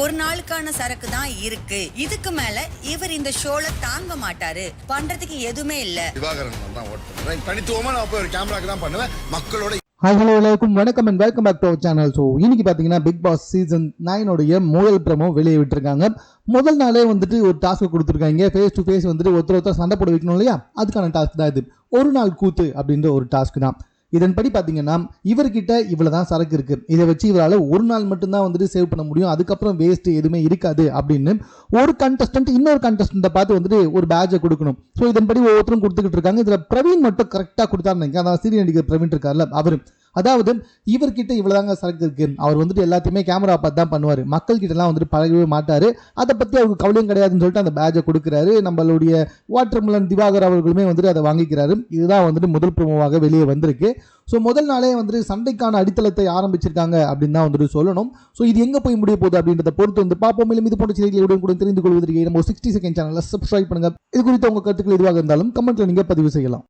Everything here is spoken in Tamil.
ஒரு நாளுக்கான சரக்கு தான் இருக்கு. இதுக்கு மேல இவர் இந்த ஷோல தாங்க மாட்டாரு. பண்றதுக்கு எதுவுமே இல்ல. திவாகரன் தான் தனித்துவமா நான் போய் ஒரு கேமராக்கு தான் பண்ணுவேன். மக்களோட ஹலோ எல்லாருக்கும் வணக்கம் and welcome back to our channel so இன்னைக்கு பார்த்தீங்கன்னா பிக் பாஸ் சீசன் நைனுடைய முதல் ப்ரமோ வெளியே விட்டுருக்காங்க. முதல் நாளே வந்துட்டு ஒரு டாஸ்க் கொடுத்துருக்காங்க. ஃபேஸ் டு ஃபேஸ் வந்துட்டு ஒருத்தர் ஒருத்தர் சண்டை போட வைக்கணும் இல்லையா? அதுக்கான டாஸ்க் தான் இது. ஒரு நாள் கூத்து அப்படின்ற ஒரு டாஸ்க் தான். இதன்படி பார்த்தீங்கன்னா இவர்கிட்ட இவ்வளோ தான் சரக்கு இருக்குது இதை வச்சு இவரால் ஒரு நாள் மட்டும்தான் வந்துட்டு சேவ் பண்ண முடியும். அதுக்கப்புறம் வேஸ்ட் எதுவுமே இருக்காது அப்படின்னு ஒரு கண்டஸ்டன்ட் இன்னொரு கண்டஸ்டண்ட்டை பார்த்து வந்துட்டு ஒரு பேட்சை கொடுக்கணும். ஸோ இதன்படி ஒவ்வொருத்தரும் கொடுத்துக்கிட்டு இருக்காங்க. இதில் பிரவீன் மட்டும் கரெக்டாக கொடுத்தாருன்னு நினைக்கிறேன். அதான் சீரியல் நடிகர் பிரவீன் இருக்கார்ல அவர். அதாவது இவர்கிட்ட இவ்வளோதாங்க சரக்கு இருக்கு. அவர் வந்துட்டு எல்லாத்தையுமே கேமரா பார்த்து தான் பண்ணுவார். மக்கள் கிட்டலாம் வந்துட்டு பழகவே மாட்டார். அதை பற்றி அவருக்கு கவலையும் கிடையாதுன்னு சொல்லிட்டு அந்த பேட்சை கொடுக்குறாரு. நம்மளுடைய வாட்டர்மலன் திவாகர் அவர்களுமே வந்துட்டு அதை வாங்கிக்கிறாரு. இதுதான் வந்துட்டு முதல் ப்ரோமோவாக வெளியே வந்திருக்கு. ஸோ முதல் நாளே வந்துட்டு சண்டைக்கான அடித்தளத்தை ஆரம்பிச்சிருக்காங்க அப்படின்னு தான் வந்துட்டு சொல்லணும். ஸோ இது எங்கே போய் முடிய போகுது அப்படின்றத பொறுத்து வந்து பார்ப்போம். மேலும் இது போன்ற செய்திகளுடன் கூட தெரிந்து கொள்வதற்கு நம்ம சிக்ஸ்டி செகண்ட் சேனலில் சப்ஸ்கிரைப் பண்ணுங்கள் இது குறித்து உங்கள் கருத்துக்கள் எதுவாக இருந்தாலும் கமெண்ட்டில் நீங்கள் பதிவு செய்யலாம்.